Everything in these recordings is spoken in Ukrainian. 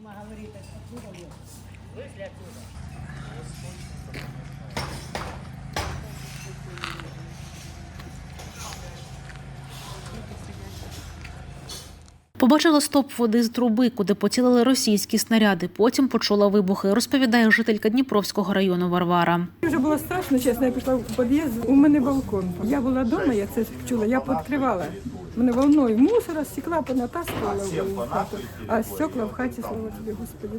Дима говорит, откуда лес? Вышли оттуда. Побачила стоп води з труби, куди поцілили російські снаряди. Потім почула вибухи, розповідає жителька Дніпровського району Варвара. Вже було страшно, чесно, я пішла в під'їзд, у мене балкон. Я була вдома, я це чула, я відкривала. Мене волною мусора, стекла понатаскувала в хату, а стекла в хаті, слава тобі, Господи.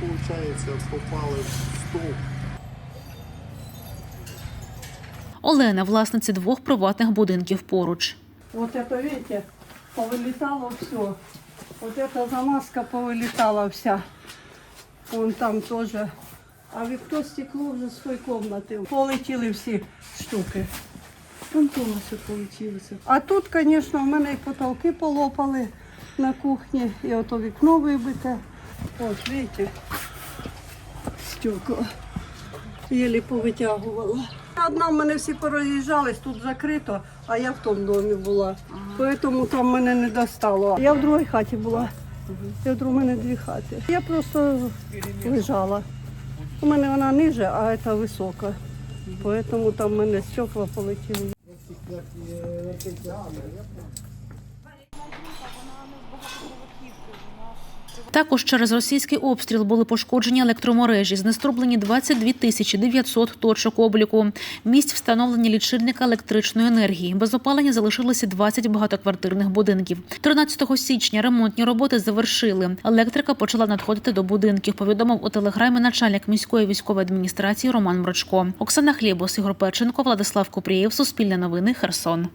Получається, попали в стовп. Олена, власниця двох приватних будинків поруч. Вот это, видите, повылетало все. Вот эта замазка повылетала вся. Вон там тоже. А вікно стекло вже з тої кімнати. Полетіли всі штуки. Там все полетілося. А тут, звісно, в мене і потолки полопали на кухні, і ото вікно вибите. От, видите, стекла. Єлі повитягувала. Одна в мене всі пороз'їжджались, тут закрито, а я в тому домі була. Тому там мене не достало. Я в другій хаті була. Я в мене дві хати. Я просто лежала. У мене вона ниже, а ця висока. Тому там в мене стекла полетіли. Також через російський обстріл були пошкоджені електромережі, знеструблені 22 тисячі 900 точок обліку. Місць встановлені лічильника електричної енергії. Без опалення залишилося 20 багатоквартирних будинків. 13 січня ремонтні роботи завершили. Електрика почала надходити до будинків. Повідомив у телеграмі начальник міської військової адміністрації Роман Мрочко. Оксана Хлібос, Ігор Печенко, Владислав Купрієв, Суспільне новини, Херсон.